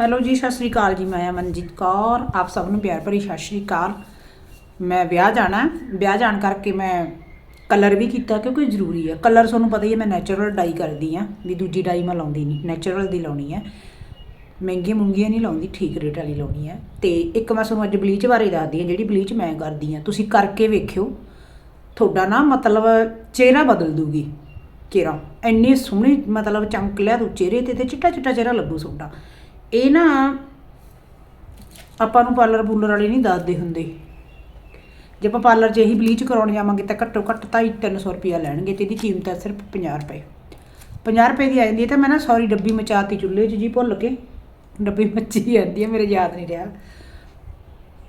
Hello ਜੀ, ਸਤਿ ਸ੍ਰੀ ਅਕਾਲ ਜੀ, ਮੈਂ ਅਮਨਜੀਤ ਕੌਰ, ਆਪ ਸਭ ਨੂੰ ਪਿਆਰ ਭਰੀ ਸਤਿ ਸ੍ਰੀ ਅਕਾਲ। ਮੈਂ ਵਿਆਹ ਜਾਣਾ ਵਿਆਹ ਜਾਣ ਕਰਕੇ ਮੈਂ ਕਲਰ ਵੀ ਕੀਤਾ ਕਿਉਂਕਿ ਜ਼ਰੂਰੀ ਹੈ। ਕਲਰ ਤੁਹਾਨੂੰ ਪਤਾ ਹੀ ਹੈ, ਮੈਂ ਨੈਚੁਰਲ ਡਾਈ ਕਰਦੀ ਆ ਵੀ ਦੂਜੀ ਡਾਈ ਮੈਂ ਲਾਉਂਦੀ ਨਹੀਂ ਨੈਚੁਰਲ ਦੀ ਲਾਉਣੀ ਹੈ। ਮਹਿੰਗੀਆਂ ਮੁੰਗੀਆਂ ਨਹੀਂ ਲਾਉਂਦੀ, ਠੀਕ ਰੇਟ ਵਾਲੀ ਲਾਉਣੀ ਹੈ। ਤੇ ਇੱਕ ਮੈਂ ਤੁਹਾਨੂੰ ਅੱਜ ਬਲੀਚ ਬਾਰੇ ਦੱਸਦੀ ਹਾਂ, ਜਿਹੜੀ ਬਲੀਚ ਮੈਂ ਕਰਦੀ ਆ ਤੁਸੀਂ ਕਰਕੇ ਵੇਖਿਓ। ਤੁਹਾਡਾ ਨਾ ਮਤਲਬ ਚਿਹਰਾ ਬਦਲ ਦੂਗੀ। ਚਿਹਰਾ। ਇੰਨੇ ਸੋਹਣੇ ਮਤਲਬ ਚਮਕ ਲਿਆ ਤੂੰ ਚਿਹਰੇ ਤੇ ਤੇ ਚਿੱਟਾ ਚਿੱਟਾ ਚਿਹਰਾ ਲੱਗੂ ਤੁਹਾਡਾ। ਇਹ ਨਾ ਆਪਾਂ ਨੂੰ ਪਾਰਲਰ ਪੂਲਰ ਵਾਲੇ ਨਹੀਂ ਦੱਸਦੇ ਹੁੰਦੇ। ਜੇ ਆਪਾਂ ਪਾਰਲਰ 'ਚ ਇਹੀ ਬਲੀਚ ਕਰਾਉਣ ਜਾਵਾਂਗੇ ਤਾਂ ਘੱਟੋ ਘੱਟ ਤਾਂ 300 ਰੁਪਿਆ ਲੈਣਗੇ ਤੇ ਇਹਦੀ ਕੀਮਤ ਹੈ ਸਿਰਫ 50 ਰੁਪਏ। 50 ਰੁਪਏ ਦੀ ਆ ਜਾਂਦੀ ਹੈ ਤਾਂ ਮੈਂ ਨਾ ਸੌਰੀ ਡੱਬੀ ਮਚਾਤੀ ਚੁੱਲ੍ਹੇ 'ਚ ਜੀ ਭੁੱਲ ਕੇ। ਡੱਬੀ ਮੱਚੀ ਜਾਂਦੀ ਹੈ, ਮੇਰੇ ਯਾਦ ਨਹੀਂ ਰਿਹਾ।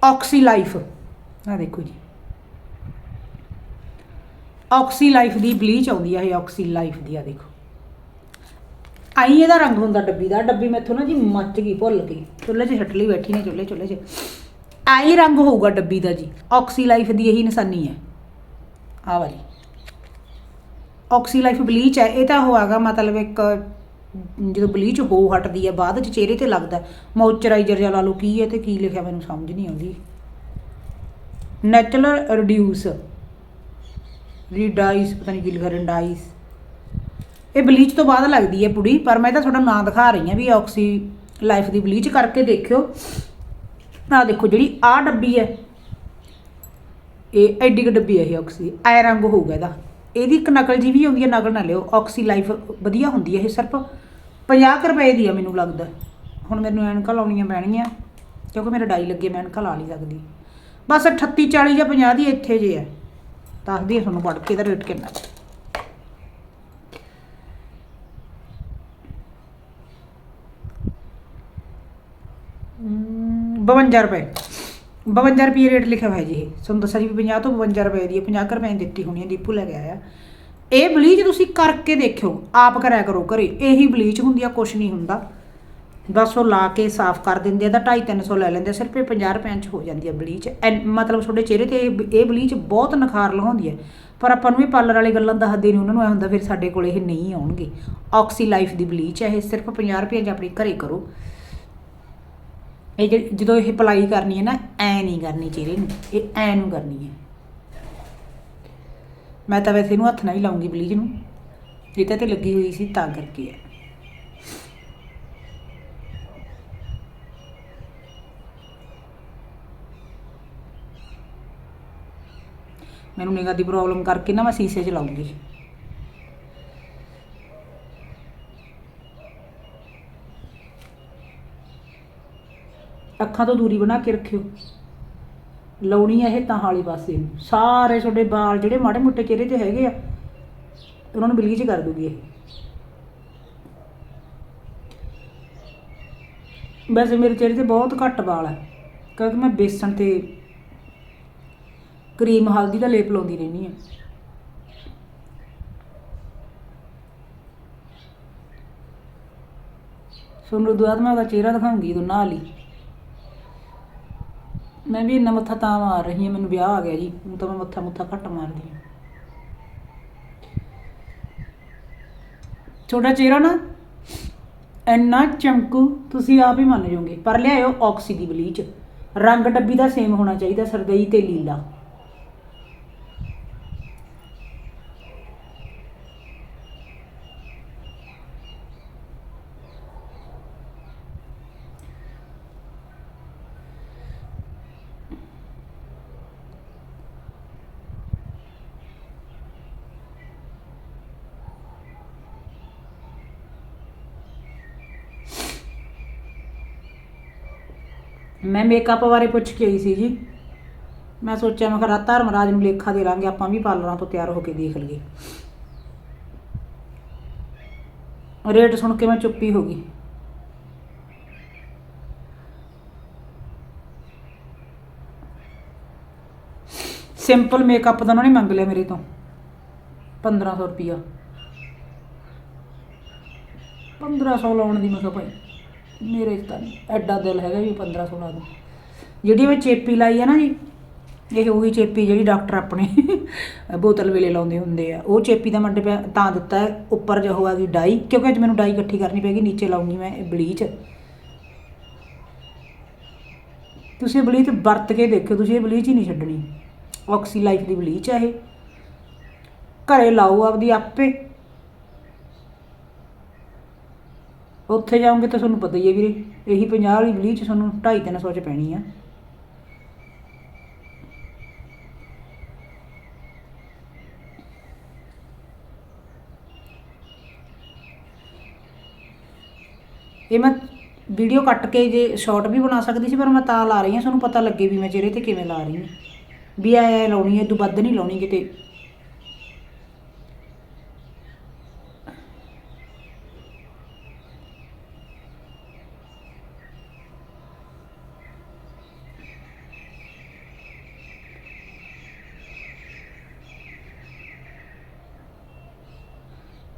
ਆਕਸੀ ਲਾਈਫ ਆ ਦੇਖੋ ਜੀ। ਆਕਸੀ ਲਾਈਫ ਦੀ ਬਲੀਚ ਆਉਂਦੀ ਆ, ਇਹ ਆਕਸੀ ਲਾਈਫ ਦੀ ਆ ਦੇਖੋ। ਆਈ ਇਹਦਾ ਰੰਗ ਹੁੰਦਾ ਡੱਬੀ ਦਾ, ਡੱਬੀ ਮੈਥੋਂ ਨਾ ਜੀ ਮੱਚ ਗਈ, ਭੁੱਲ ਗਈ। ਚੁੱਲ੍ਹੇ 'ਚ ਛੱਟ ਲਈ ਬੈਠੀ ਨੇ, ਚੁੱਲ੍ਹੇ ਚੁੱਲ੍ਹੇ 'ਚ। ਆਈ ਰੰਗ ਹੋਊਗਾ ਡੱਬੀ ਦਾ ਜੀ। ਆਕਸੀ ਲਾਈਫ ਦੀ ਇਹੀ ਨਿਸ਼ਾਨੀ ਹੈ। ਆਹ ਵਾਲੀ। ਆਕਸੀ ਲਾਈਫ ਬਲੀਚ ਹੈ। ਇਹ ਤਾਂ ਹੋਆਗਾ ਮਤਲਬ ਇੱਕ, ਜਦੋਂ ਬਲੀਚ ਹੋ ਹਟਦੀ ਹੈ, ਬਾਅਦ ਚ ਚਿਹਰੇ ਤੇ ਲੱਗਦਾ ਮੋਇਸਚਰਾਈਜ਼ਰ ਜਿਹਾ ਲਾ ਲਓ, ਕੀ ਹੈ ਤੇ ਕੀ ਲਿਖਿਆ ਮੈਨੂੰ ਸਮਝ ਨਹੀਂ ਆਉਂਦੀ। ਨੈਚੁਰਲ ਰਿਡਿਊਸ ਰੀਡਾਈਸ ਪਤਾ ਨਹੀਂ ਕੀ ਲਿਖਿਆ ਰਿਡਾਈਸ ਇਹ ਬਲੀਚ ਤੋਂ ਬਾਅਦ ਲੱਗਦੀ ਹੈ ਪੁੜੀ ਪਰ ਮੈਂ ਤਾਂ ਤੁਹਾਡਾ ਨਾਂ ਦਿਖਾ ਰਹੀ ਹਾਂ ਵੀ ਆਕਸੀ ਲਾਈਫ ਦੀ ਬਲੀਚ ਕਰਕੇ ਦੇਖਿਓ। ਆਹ ਦੇਖੋ ਜਿਹੜੀ ਆਹ ਡੱਬੀ ਹੈ, ਇਹ ਐਡੀ ਕੁ ਡੱਬੀ ਹੈ ਇਹ ਆਕਸੀ ਐ ਰੰਗ ਹੋਊਗਾ ਇਹਦਾ। ਇਹਦੀ ਇੱਕ ਨਕਲ ਜੀ ਵੀ ਆਉਂਦੀ ਹੈ, ਨਕਲ ਨਾ ਲਿਓ ਆਕਸੀ ਲਾਈਫ ਵਧੀਆ ਹੁੰਦੀ ਹੈ ਇਹ ਸਿਰਫ 50 ਕੁ ਰੁਪਏ ਦੀ ਆ ਮੈਨੂੰ ਲੱਗਦਾ। ਹੁਣ ਮੈਨੂੰ ਐਨਕਾਂ ਲਾਉਣੀਆਂ ਪੈਣਗੀਆਂ, ਕਿਉਂਕਿ ਮੇਰੇ ਡਾਈ ਲੱਗੇ, ਮੈਂ ਐਨਕਾਂ ਲਾ ਨਹੀਂ ਸਕਦੀ। ਬਸ 38 40 ਜਾਂ 50 ਦੀ ਇੱਥੇ ਜੇ ਹੈ। ਦੱਸਦੀ ਤੁਹਾਨੂੰ ਪੜ੍ਹ ਕੇ ਇਹਦਾ ਰੇਟ ਕਿੰਨਾ 52 ਰੁਪਏ। 52 ਰੁਪਏ ਰੇਟ ਲਿਖਿਆ ਹੋਇਆ ਜੀ ਇਹ। ਤੁਹਾਨੂੰ ਦੱਸਿਆ ਜੀ ਵੀ 50 ਤੋਂ 52 ਰੁਪਏ ਦੀ ਹੈ 50 ਕੁ ਰੁਪਏ ਦੀ ਦਿੱਤੀ ਹੋਣੀ ਹੈ, ਦੀਪੂ ਲੈ ਕੇ ਆਇਆ। ਇਹ ਬਲੀਚ ਤੁਸੀਂ ਕਰਕੇ ਦੇਖਿਓ, ਆਪ ਕਰਿਆ ਕਰੋ ਘਰੇ। ਇਹੀ ਬਲੀਚ ਹੁੰਦੀ ਆ, ਕੁਛ ਨਹੀਂ ਹੁੰਦਾ। ਬਸ ਉਹ ਲਾ ਕੇ ਸਾਫ਼ ਕਰ ਦਿੰਦੇ ਆ, ਤਾਂ 2.5 300 ਲੈ ਲੈਂਦੇ ਸਿਰਫ ਇਹ 50 ਰੁਪਏ ਚ ਹੋ ਜਾਂਦੀ ਹੈ ਬਲੀਚ ਐਨ- ਮਤਲਬ ਤੁਹਾਡੇ ਚਿਹਰੇ ਤੇ ਇਹ ਇਹ ਬਲੀਚ ਬਹੁਤ ਨਖਾਰ ਲਹਾਉਂਦੀ ਹੈ। ਪਰ ਆਪਾਂ ਨੂੰ ਇਹ ਪਾਰਲਰ ਵਾਲੀ ਗੱਲਾਂ ਦੱਸਦੇ ਨਹੀਂ, ਉਹਨਾਂ ਨੂੰ ਐ ਹੁੰਦਾ ਫਿਰ ਸਾਡੇ ਕੋਲ ਇਹ ਨਹੀਂ ਆਉਣਗੇ। ਆਕਸੀ ਲਾਈਫ ਦੀ ਬਲੀਚ ਹੈ, ਇਹ ਸਿਰਫ 50 ਰੁਪਏ ਚ ਆਪਣੀ ਘਰੇ ਕਰੋ। ਇਹ ਜਿਹੜੀ- ਜਦੋਂ ਇਹ ਅਪਲਾਈ ਕਰਨੀ ਹੈ ਨਾ, ਐ ਨਹੀਂ ਕਰਨੀ ਚਿਹਰੇ ਨੂੰ, ਇਹ ਐ ਨੂੰ ਕਰਨੀ ਹੈ। ਮੈਂ ਤਾਂ ਵੈਸੇ ਇਹਨੂੰ ਹੱਥ ਨਾਲ ਹੀ ਲਾਉਂਗੀ ਬਲੀਚ ਨੂੰ, ਇਹ ਤਾਂ ਤੇ ਲੱਗੀ ਹੋਈ ਸੀ ਤਾਂ ਕਰਕੇ ਹੈ। ਮੈਨੂੰ ਨਿਗਾਹ ਦੀ ਪ੍ਰੋਬਲਮ ਕਰਕੇ ਨਾ ਮੈਂ ਸੀਸੇ 'ਚ ਲਾਉਂਗੀ। ਅੱਖਾਂ ਤੋਂ ਦੂਰੀ ਬਣਾ ਕੇ ਰੱਖਿਓ। ਲਾਉਣੀ ਹੈ ਇਹ ਤਾਂ ਹਾਲੀ ਪਾਸੇ ਨੂੰ ਸਾਰੇ ਤੁਹਾਡੇ ਵਾਲ ਜਿਹੜੇ ਮਾੜੇ ਮੋਟੇ ਚਿਹਰੇ ਤੇ ਹੈਗੇ ਆ, ਉਹਨਾਂ ਨੂੰ ਬਲੀਚ ਕਰ ਦੂਗੀ ਇਹ। ਵੈਸੇ ਮੇਰੇ ਚਿਹਰੇ ਤੇ ਬਹੁਤ ਘੱਟ ਵਾਲ ਹੈ ਕਿਉਂਕਿ ਮੈਂ ਬੇਸਣ ਤੇ ਕਰੀਮ, ਹਲਦੀ ਦਾ ਲੇਪ ਲਾਉਂਦੀ ਰਹਿੰਦੀ ਹਾਂ। ਤੁਹਾਨੂੰ ਦੁਆਦ ਮੈਂ ਉਹਦਾ ਚਿਹਰਾ ਦਿਖਾਉਂਗੀ ਤੂੰ ਨਾਲ ਮੈਂ ਵੀ ਇੰਨਾ ਮੱਥਾ ਤਾਂ ਮਾਰ ਰਹੀ ਹਾਂ, ਮੈਨੂੰ ਵਿਆਹ ਆ ਗਿਆ ਜੀ, ਹੁਣ ਤਾਂ ਮੈਂ ਮੱਥਾ ਮੁੱਥਾ ਘੱਟ ਮਾਰਦੀ ਹਾਂ। ਤੁਹਾਡਾ ਚਿਹਰਾ ਨਾ ਇੰਨਾ ਚਮਕੂ, ਤੁਸੀਂ ਆਪ ਹੀ ਮੰਨ ਜਾਓਗੇ, ਪਰ ਲਿਆਇਓ ਆਕਸੀ ਦੀ ਬਲੀਚ। ਰੰਗ ਡੱਬੀ ਦਾ ਸੇਮ ਹੋਣਾ ਚਾਹੀਦਾ, ਸਰਦਈ ਤੇ ਲੀਲਾ। ਮੈਂ ਮੇਕਅਪ ਬਾਰੇ ਪੁੱਛ ਕੇ ਆਈ ਸੀ ਜੀ। ਮੈਂ ਸੋਚਿਆ, ਮੈਂ ਕਿਹਾ ਧਰਮਰਾਜ ਨੂੰ ਲੇਖਾ ਦੇ ਲਾਂਗੇ, ਆਪਾਂ ਵੀ ਪਾਰਲਰਾਂ ਤੋਂ ਤਿਆਰ ਹੋ ਕੇ ਦੇਖ ਲਈਏ। ਰੇਟ ਸੁਣ ਕੇ ਮੈਂ ਚੁੱਪੀ ਹੋ ਗਈ। ਸਿੰਪਲ ਮੇਕਅਪ ਦਾ ਉਹਨਾਂ ਨੇ ਮੰਗ ਲਿਆ ਮੇਰੇ ਤੋਂ। 1500 ਰੁਪਿਆ 1500 ਲਾਉਣ ਦੀ ਮੈਂ ਕਿਹਾ ਭਾਈ। ਮੇਰੇ ਤਾਂ ਨਹੀਂ ਐਡਾ ਦਿਲ ਹੈਗਾ ਵੀ 1500 ਲਾ ਦਾ ਜਿਹੜੀ ਮੈਂ ਚੇਪੀ ਲਾਈ ਹੈ ਨਾ ਜੀ, ਇਹ ਉਹੀ ਚੇਪੀ ਜਿਹੜੀ ਡਾਕਟਰ ਆਪਣੇ ਬੋਤਲ ਵੇਲੇ ਲਾਉਂਦੇ ਹੁੰਦੇ ਆ। ਉਹ ਚੇਪੀ ਦਾ ਮੰਡੇ ਤਾਂ ਦਿੱਤਾ ਹੈ, ਉੱਪਰ ਜੋ ਹੋਆ ਡਾਈ, ਕਿਉਂਕਿ ਅੱਜ ਮੈਨੂੰ ਡਾਈ ਇਕੱਠੀ ਕਰਨੀ ਪੈਗੀ ਨੀਚੇ ਲਾਉਂਗੀ ਮੈਂ ਬਲੀਚ। ਤੁਸੀਂ ਇਹ ਬਲੀਚ ਵਰਤ ਕੇ ਦੇਖਿਓ, ਤੁਸੀਂ ਇਹ ਬਲੀਚ ਹੀ ਨਹੀਂ ਛੱਡਣੀ। ਆਕਸੀ ਲਾਈਫ ਦੀ ਬਲੀਚ ਹੈ ਇਹ। ਘਰੇ ਲਾਓ ਆਪਦੀ ਆਪੇ। ਉੱਥੇ ਜਾਓਗੇ ਤਾਂ ਤੁਹਾਨੂੰ ਪਤਾ ਹੀ ਹੈ ਵੀਰੇ, ਇਹੀ 50 ਵਾਲੀ ਬਲੀਚ ਤੁਹਾਨੂੰ 2.5 300 ਚ ਪੈਣੀ ਆ। ਇਹ ਮੈਂ ਵੀਡੀਓ ਕੱਟ ਕੇ ਜੇ ਸ਼ਾਰਟ ਵੀ ਬਣਾ ਸਕਦੀ ਸੀ, ਪਰ ਮੈਂ ਤਾਂ ਲਾ ਰਹੀ ਹਾਂ, ਤੁਹਾਨੂੰ ਪਤਾ ਲੱਗੇ ਵੀ ਮੈਂ ਚਿਹਰੇ ਤੇ ਕਿਵੇਂ ਲਾ ਰਹੀ ਹਾਂ। ਵੀ ਐ ਲਾਉਣੀ ਹੈ ਤੋਂ ਵੱਧ ਨਹੀਂ ਲਾਉਣੀ ਕਿਤੇ।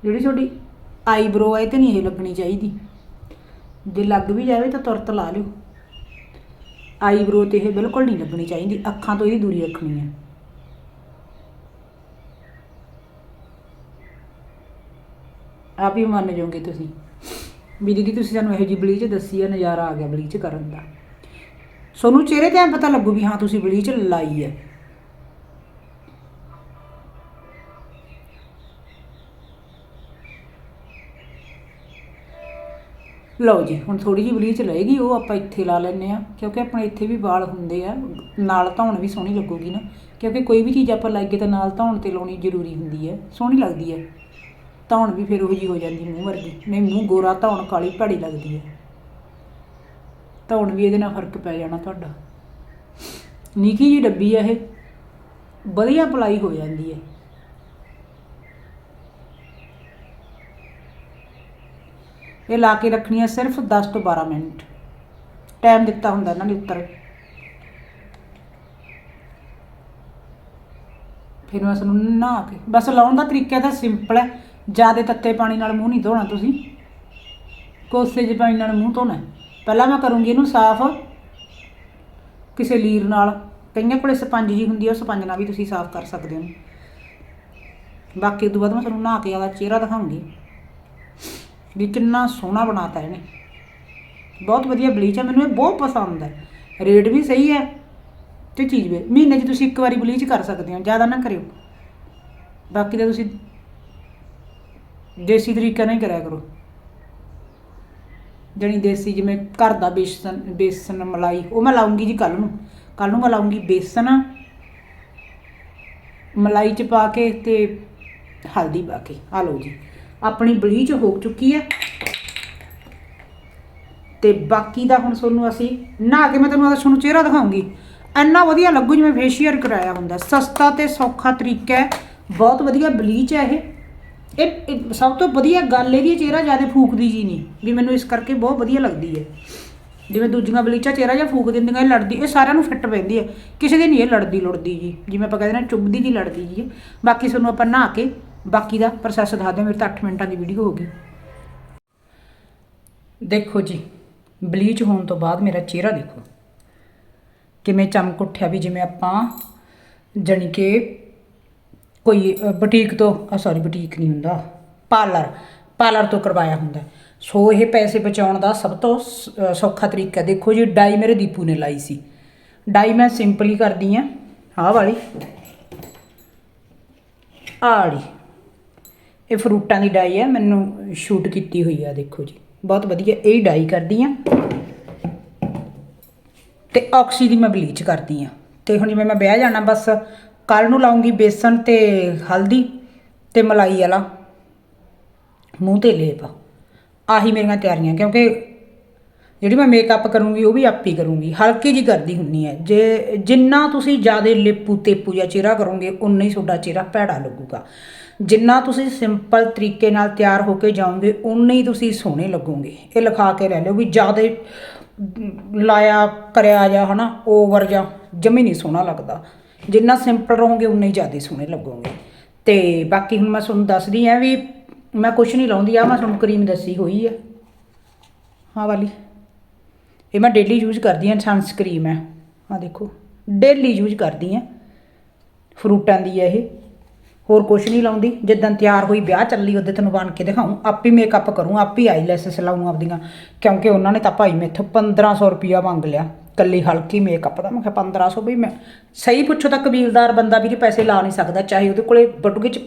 ਜਿਹੜੀ ਤੁਹਾਡੀ ਆਈਬ੍ਰੋ ਹੈ ਇਹ ਤੇ ਨਹੀਂ ਇਹ ਲੱਗਣੀ ਚਾਹੀਦੀ। ਜੇ ਲੱਗ ਵੀ ਜਾਵੇ ਤਾਂ ਤੁਰਤ ਲਾ ਲਿਓ। ਆਈਬ੍ਰੋ ਤੇ ਇਹ ਬਿਲਕੁਲ ਨਹੀਂ ਲੱਗਣੀ ਚਾਹੀਦੀ, ਅੱਖਾਂ ਤੋਂ ਇਹਦੀ ਦੂਰੀ ਰੱਖਣੀ ਹੈ ਆਪ ਹੀ ਮੰਨ ਜਾਓਗੇ ਤੁਸੀਂ। ਵੀ ਦੀਦੀ ਤੁਸੀਂ ਸਾਨੂੰ ਇਹੋ ਜਿਹੀ ਬਲੀਚ ਦੱਸੀ ਆ, ਨਜ਼ਾਰਾ ਆ ਗਿਆ ਬਲੀਚ ਕਰਨ ਦਾ। ਸੋਨੂੰ ਚਿਹਰੇ ਤੇ ਐਂ ਪਤਾ ਲੱਗੂ ਵੀ ਹਾਂ, ਤੁਸੀਂ ਬਲੀਚ ਲਾਈ ਹੈ ਲਓ ਜੀ, ਹੁਣ ਥੋੜੀ ਜਿਹੀ ਬਲੀਚ ਰਹੇਗੀ, ਉਹ ਆਪਾਂ ਇੱਥੇ ਲਾ ਲੈਨੇ ਆ ਕਿਉਂਕਿ ਆਪਣੇ ਇੱਥੇ ਵੀ ਵਾਲ ਹੁੰਦੇ ਆ, ਨਾਲ ਧੌਣ ਵੀ ਸੋਹਣੀ ਲੱਗੂਗੀ ਨਾ, ਕਿਉਂਕਿ ਕੋਈ ਵੀ ਚੀਜ਼ ਆਪਾਂ ਲਾਈਏ ਤਾਂ ਨਾਲ ਧੌਣ ਤੇ ਲਾਉਣੀ ਜ਼ਰੂਰੀ ਹੁੰਦੀ ਹੈ, ਸੋਹਣੀ ਲੱਗਦੀ ਹੈ। ਧੌਣ ਵੀ ਫਿਰ ਉਹੋ ਜਿਹੀ ਹੋ ਜਾਂਦੀ ਮੂੰਹ ਵਰਗੀ, ਨਹੀਂ ਮੂੰਹ ਗੋਰਾ ਧੌਣ, ਕਾਲੀ ਭੜੀ ਲੱਗਦੀ ਹੈ। ਧੌਣ ਵੀ ਇਹਦੇ ਨਾਲ ਫ਼ਰਕ ਪੈ ਜਾਣਾ ਤੁਹਾਡਾ। ਨਿੱਕੀ ਜੀ ਡੱਬੀ ਆ ਇਹ, ਵਧੀਆ ਅਪਲਾਈ ਹੋ ਜਾਂਦੀ ਹੈ। ਇਹ ਲਾ ਕੇ ਰੱਖਣੀ ਹੈ ਸਿਰਫ 10 ਤੋਂ 12 ਮਿੰਟ। ਟਾਈਮ ਦਿੱਤਾ ਹੁੰਦਾ ਇਹਨਾਂ ਨੇ ਉੱਤਰ। ਫਿਰ ਮੈਂ ਤੁਹਾਨੂੰ ਨਹਾ ਕੇ ਬਸ ਲਾਉਣ ਦਾ ਤਰੀਕਾ ਤਾਂ ਸਿੰਪਲ ਹੈ। ਜ਼ਿਆਦਾ ਤੱਤੇ ਪਾਣੀ ਨਾਲ ਮੂੰਹ ਨਹੀਂ ਧੋਣਾ ਤੁਸੀਂ। ਕੋਸੇ ਜਿਹੇ ਪਾਣੀ ਨਾਲ ਮੂੰਹ ਧੋਣਾ ਪਹਿਲਾਂ ਮੈਂ ਕਰੂੰਗੀ ਇਹਨੂੰ ਸਾਫ਼। ਕਿਸੇ ਲੀਰ ਨਾਲ। ਕਈਆਂ ਕੋਲੇ ਸਪੰਜ ਜੀ ਹੁੰਦੀ ਹੈ, ਉਹ ਸਪੰਜ ਨਾਲ ਵੀ ਤੁਸੀਂ ਸਾਫ਼ ਕਰ ਸਕਦੇ ਹੋ। ਬਾਕੀ ਉਸ ਤੋਂ ਬਾਅਦ ਮੈਂ ਤੁਹਾਨੂੰ ਨਹਾ ਕੇ ਆਦਾ ਚਿਹਰਾ ਦਿਖਾਉਂਗੀ। ਵੀ ਕਿੰਨਾ ਸੋਹਣਾ ਬਣਾਤਾ ਇਹਨੇ। ਬਹੁਤ ਵਧੀਆ ਬਲੀਚ ਹੈ ਮੈਨੂੰ ਇਹ ਬਹੁਤ ਪਸੰਦ ਹੈ ਰੇਟ ਵੀ ਸਹੀ ਹੈ ਤੇ ਚੀਜ਼ ਵੀ। ਮਹੀਨੇ 'ਚ ਤੁਸੀਂ ਇੱਕ ਵਾਰੀ ਬਲੀਚ ਕਰ ਸਕਦੇ ਹੋ, ਜ਼ਿਆਦਾ ਨਾ ਕਰਿਓ। ਬਾਕੀ ਤਾਂ ਤੁਸੀਂ ਦੇਸੀ ਤਰੀਕਾ ਨਾਲ ਹੀ ਕਰਿਆ ਕਰੋ। ਜਣੀ ਦੇਸੀ ਜਿਵੇਂ ਘਰ ਦਾ ਬੇਸਨ ਬੇਸਨ ਮਲਾਈ, ਉਹ ਮੈਂ ਲਾਉਂਗੀ ਜੀ ਕੱਲ ਨੂੰ। ਕੱਲ ਨੂੰ ਮੈਂ ਲਾਉਂਗੀ ਬੇਸਨ, ਮਲਾਈ ਚ ਪਾ ਕੇ ਤੇ ਹਲਦੀ ਪਾ ਕੇ। ਆ ਲਓ ਜੀ। ਆਪਣੀ ਬਲੀਚ ਹੋ ਚੁੱਕੀ ਹੈ ਤੇ ਬਾਕੀ ਦਾ ਹੁਣ ਤੁਹਾਨੂੰ ਅਸੀਂ ਨਹਾ ਕੇ ਮੈਂ ਤੁਹਾਨੂੰ ਆਦਾ ਤੁਹਾਨੂੰ ਚਿਹਰਾ ਦਿਖਾਉਂਗੀ। ਇੰਨਾ ਵਧੀਆ ਲੱਗੂ ਜਿਵੇਂ ਫੇਸ਼ੀਅਲ ਕਰਾਇਆ ਹੁੰਦਾ। ਸਸਤਾ ਤੇ ਸੌਖਾ ਤਰੀਕਾ ਹੈ। ਬਹੁਤ ਵਧੀਆ ਬਲੀਚ ਹੈ ਇਹ। ਇਹ ਸਭ ਤੋਂ ਵਧੀਆ ਗੱਲ ਇਹਦੀ ਹੈ, ਚਿਹਰਾ ਜ਼ਿਆਦਾ ਫੂਕਦੀ ਜੀ ਨਹੀਂ। ਵੀ ਮੈਨੂੰ ਇਸ ਕਰਕੇ ਬਹੁਤ ਵਧੀਆ ਲੱਗਦੀ ਹੈ। ਜਿਵੇਂ ਦੂਜੀਆਂ ਬਲੀਚਾਂ ਚਿਹਰਾ ਜਿਹਾ ਫੂਕ ਦਿੰਦੀਆਂ ਇਹ ਲੜਦੀ ਇਹ ਸਾਰਿਆਂ ਨੂੰ ਫਿੱਟ ਪੈਂਦੀ ਹੈ। ਕਿਸੇ ਦੀ ਨਹੀਂ ਇਹ ਲੜਦੀ ਲੁੜਦੀ ਜੀ। ਜਿਵੇਂ ਆਪਾਂ ਕਹਿੰਦੇ ਨੇ ਚੁੱਭਦੀ ਜੀ ਲੜਦੀ ਜੀ। ਹੈ। ਬਾਕੀ ਤੁਹਾਨੂੰ ਆਪਾਂ ਨਹਾ ਕੇ ਬਾਕੀ ਦਾ ਪ੍ਰੋਸੈਸ ਦੱਸ ਦਿਓ, ਮੇਰੇ ਤਾਂ 8 ਮਿੰਟਾਂ ਦੀ ਵੀਡੀਓ ਹੋ ਗਈ। ਦੇਖੋ ਜੀ ਬਲੀਚ ਹੋਣ ਤੋਂ ਬਾਅਦ ਮੇਰਾ ਚਿਹਰਾ ਦੇਖੋ। ਕਿਵੇਂ ਚਮਕ ਉੱਠਿਆ ਵੀ ਜਿਵੇਂ ਆਪਾਂ, ਜਾਣੀ ਕਿ ਕੋਈ ਬੁਟੀਕ ਤੋਂ ਸੌਰੀ ਬੁਟੀਕ ਨਹੀਂ ਹੁੰਦਾ ਪਾਰਲਰ ਪਾਰਲਰ ਤੋਂ ਕਰਵਾਇਆ ਹੁੰਦਾ। ਸੋ ਇਹ ਪੈਸੇ ਬਚਾਉਣ ਦਾ ਸਭ ਤੋਂ ਸ- ਸੌਖਾ ਤਰੀਕਾ ਦੇਖੋ ਜੀ, ਡਾਈ ਮੇਰੇ ਦੀਪੂ ਨੇ ਲਾਈ ਸੀ। ਡਾਈ ਮੈਂ ਸਿੰਪਲੀ ਕਰਦੀ ਆ ਆਹ ਵਾਲੀ। ਆਹ ਵਾਲੀ। ਇਹ ਫਰੂਟਾਂ ਦੀ ਡਾਈ ਹੈ, ਮੈਨੂੰ ਸ਼ੂਟ ਕੀਤੀ ਹੋਈ ਆ, ਦੇਖੋ ਜੀ। ਬਹੁਤ ਵਧੀਆ, ਇਹ ਡਾਈ ਕਰਦੀ ਆ। ਤੇ ਆਕਸੀ ਦੀ ਮੈਂ ਬਲੀਚ ਕਰਦੀ ਆ। ਤੇ ਹੁਣ ਜਿਵੇਂ ਮੈਂ ਵਿਆਹ ਜਾਣਾ, ਬਸ ਕੱਲ ਨੂੰ ਲਾਉਂਗੀ ਬੇਸਨ ਤੇ ਹਲਦੀ ਤੇ ਮਲਾਈ ਵਾਲਾ। ਮੂੰਹ ਤੇ ਲੇਪ। ਆਹੀ ਮੇਰੀਆਂ ਤਿਆਰੀਆਂ, ਕਿਉਂਕਿ ਜਿਹੜੀ ਮੈਂ ਮੇਕਅਪ ਕਰੂੰਗੀ, ਉਹ ਵੀ ਆਪ ਹੀ ਕਰੂੰਗੀ। ਹਲਕੀ ਜੀ ਕਰਦੀ ਹੁੰਨੀ ਹੈ ਜੇ, ਜਿੰਨਾ ਤੁਸੀਂ ਜ਼ਿਆਦਾ ਲਿਪੂ, ਤੇਪੂ ਜਾਂ ਚਿਹਰਾ ਕਰੋਗੇ ਉਨਾ ਹੀ ਤੁਹਾਡਾ ਚਿਹਰਾ ਭੈੜਾ ਲੱਗੂਗਾ। ਜਿੰਨਾ ਤੁਸੀਂ ਸਿੰਪਲ ਤਰੀਕੇ ਨਾਲ ਤਿਆਰ ਹੋ ਕੇ ਜਾਓਗੇ ਉਨਾ ਹੀ ਤੁਸੀਂ ਸੋਹਣੇ ਲੱਗੋਗੇ। ਇਹ ਲਿਖਾ ਕੇ ਲੈ ਲਿਓ ਵੀ ਜ਼ਿਆਦਾ ਲਾਇਆ ਕਰਿਆ ਜਾ ਹਨਾ ਓਵਰ ਜਾਂ ਜਮੀ ਨਹੀਂ ਸੋਹਣਾ ਲੱਗਦਾ। ਜਿੰਨਾ ਸਿੰਪਲ ਰਹੋਗੇ ਉਨਾ ਹੀ ਜ਼ਿਆਦਾ ਸੋਹਣੇ ਲੱਗੋਗੇ। ਤੇ ਬਾਕੀ ਹੁਣ ਮੈਂ ਤੁਹਾਨੂੰ ਦੱਸਦੀ ਆ ਵੀ ਮੈਂ ਕੁਛ ਨਹੀਂ ਲਾਉਂਦੀ ਆ ਮੈਂ ਤੁਹਾਨੂੰ ਕਰੀਮ ਦੱਸੀ ਹੋਈ ਆ। ਹਾਂ ਵਾਲੀ। ਇਹ ਮੈਂ ਡੇਲੀ ਯੂਜ਼ ਕਰਦੀ ਹਾਂ ਸਨਸਕ੍ਰੀਮ ਹੈ। ਆ ਦੇਖੋ ਡੇਲੀ ਯੂਜ਼ ਕਰਦੀ ਹਾਂ। ਫਰੂਟਾਂ ਦੀ ਹੈ ਇਹ। ਹੋਰ ਕੁਛ ਨਹੀਂ ਲਾਉਂਦੀ। ਜਿੱਦਾਂ ਤਿਆਰ ਹੋਈ ਵਿਆਹ ਚੱਲੀ, ਉਹਦੇ ਤੈਨੂੰ ਬਣ ਕੇ ਦਿਖਾਉਂ। ਆਪ ਹੀ ਮੇਕਅਪ ਕਰੂੰ, ਆਪ ਹੀ ਆਈਲੈਸਸ ਲਾਉਂ ਆਪਦੀਆਂ। ਕਿਉਂਕਿ ਉਹਨਾਂ ਨੇ ਤਾਂ ਭਾਈ ਮੈਥੋਂ 1500 ਰੁਪਿਆ ਮੰਗ ਲਿਆ। ਕੱਲੀ ਹਲਕੀ ਮੇਕਅਪ ਦਾ। ਮੈਂ ਕਿਹਾ 1500 ਵੀ ਮੈਂ ਸਹੀ ਪੁੱਛੋ ਤਾਂ ਕਬੀਲਦਾਰ ਬੰਦਾ ਵੀ ਪੈਸੇ ਲਾ ਨਹੀਂ ਸਕਦਾ, ਚਾਹੇ ਉਹਦੇ ਕੋਲੇ ਬਟੂਗੇ ਚ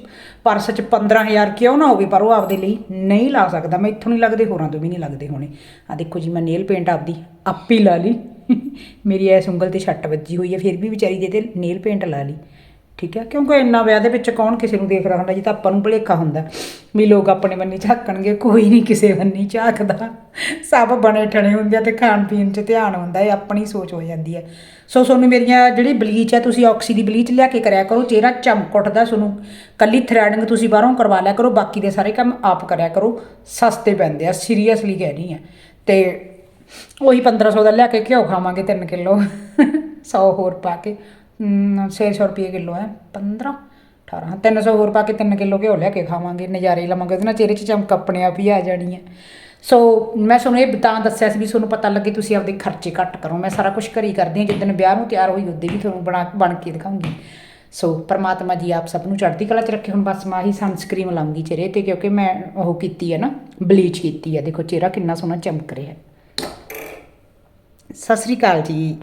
ਪਰਸ ਚ 15000 ਕਿਉਂ ਨਾ ਹੋਵੇ, ਪਰ ਉਹ ਆਪਦੇ ਲਈ ਨਹੀਂ ਲਾ ਸਕਦਾ। ਮੈਂ ਇੱਥੋਂ ਨਹੀਂ ਲੱਗਦੇ, ਹੋਰਾਂ ਤੋਂ ਵੀ ਨਹੀਂ ਲੱਗਦੇ ਹੋਣੇ। ਆ ਦੇਖੋ ਜੀ, ਮੈਂ ਨੇਲ ਪੇਂਟ ਆਪਦੀ ਆਪੀ ਲਾ ਲਈ। ਮੇਰੀ ਐਸ ਉਂਗਲ ਤੇ ਛੱਟ ਵੱਜੀ ਹੋਈ ਹੈ, ਫਿਰ ਵੀ ਵਿਚਾਰੀ ਦੇ ਤੇ ਨੇਲ ਪੇਂਟ ਲਾ ਲਈ। ਠੀਕ ਹੈ? ਕਿਉਂਕਿ ਇੰਨਾ ਵਿਆਹ ਦੇ ਵਿੱਚ ਕੌਣ ਕਿਸੇ ਨੂੰ ਦੇਖਦਾ ਹੁੰਦਾ? ਜੀ ਤਾਂ ਆਪਾਂ ਨੂੰ ਭੁਲੇਖਾ ਹੁੰਦਾ। ਵੀ ਲੋਕ ਆਪਣੇ ਬੰਨੀ ਝਾਕਣਗੇ, ਕੋਈ ਨਹੀਂ ਕਿਸੇ ਬੰਨੀ ਝਾਕਦਾ। ਸਭ ਬਣੇ ਠਣੇ ਹੁੰਦੇ ਆ ਤੇ ਖਾਣ ਪੀਣ 'ਚ ਧਿਆਨ ਹੁੰਦਾ, ਇਹ ਆਪਣੀ ਸੋਚ ਹੋ ਜਾਂਦੀ ਹੈ। ਸੋ ਤੁਹਾਨੂੰ ਮੇਰੀਆਂ ਜਿਹੜੀ ਬਲੀਚ ਹੈ, ਤੁਸੀਂ ਆਕਸੀ ਦੀ ਬਲੀਚ ਲਿਆ ਕੇ ਕਰਿਆ ਕਰੋ, ਚਿਹਰਾ ਚਮਕ ਉੱਠਦਾ ਤੁਹਾਨੂੰ ਕੱਲੀ ਥਰੈਡਿੰਗ ਤੁਸੀਂ ਬਾਹਰੋਂ ਕਰਵਾ ਲਿਆ ਕਰੋ, ਬਾਕੀ ਦੇ ਸਾਰੇ ਕੰਮ ਆਪ ਕਰਿਆ ਕਰੋ। ਸਸਤੇ ਪੈਂਦੇ ਆ, ਸੀਰੀਅਸਲੀ ਕਹਿ ਰਹੀ ਆ ਤੇ ਉਹੀ 1500 ਦਾ ਲਿਆ ਕੇ ਘਿਓ ਖਾਵਾਂਗੇ 3 ਕਿਲੋ। 100 ਹੋਰ ਪਾ ਕੇ। ਛੇ ਸੌ ਰੁਪਏ ਕਿਲੋ ਹੈ 15 18 300 ਹੋਰ ਪਾ ਕੇ 3 ਕਿਲੋ ਘਿਓ ਲਿਆ ਕੇ ਖਾਵਾਂਗੇ, ਨਜ਼ਾਰੇ ਲਵਾਂਗੇ, ਉਹਦੇ ਨਾਲ ਚਿਹਰੇ 'ਚ ਚਮਕ ਆਪਣੇ ਆਪ ਹੀ ਆ ਜਾਣੀ ਹੈ। ਸੋ ਮੈਂ ਤੁਹਾਨੂੰ ਇਹ ਤਾਂ ਦੱਸਿਆ ਸੀ ਵੀ ਤੁਹਾਨੂੰ ਪਤਾ ਲੱਗੇ ਤੁਸੀਂ ਆਪਦੇ ਖਰਚੇ ਘੱਟ ਕਰੋ। ਮੈਂ ਸਾਰਾ ਕੁਝ ਘਰੀ ਕਰਦੀ ਹਾਂ ਜਿੱਦਣ ਵਿਆਹ ਨੂੰ ਤਿਆਰ ਹੋਈ ਉਦੋਂ ਵੀ ਤੁਹਾਨੂੰ ਬਣਾ, ਬਣ ਕੇ ਦਿਖਾਉਂਗੀ। ਸੋ ਪਰਮਾਤਮਾ ਜੀ ਆਪ ਸਭ ਨੂੰ ਚੜ੍ਹਦੀ ਕਲਾ 'ਚ ਰੱਖੇ ਹੁਣ ਬਸ ਮੈਂ ਹੀ ਸਨਸਕ੍ਰੀਮ ਲਾਉਂਗੀ ਚਿਹਰੇ ਤੇ, ਕਿਉਂਕਿ ਮੈਂ ਉਹ ਕੀਤੀ ਹੈ ਨਾ ਬਲੀਚ ਕੀਤੀ ਹੈ। ਦੇਖੋ ਚਿਹਰਾ ਕਿੰਨਾ ਸੋਹਣਾ ਚਮਕ ਰਿਹਾ ਹੈ। ਸਤਿ ਸ੍ਰੀ ਅਕਾਲ ਜੀ।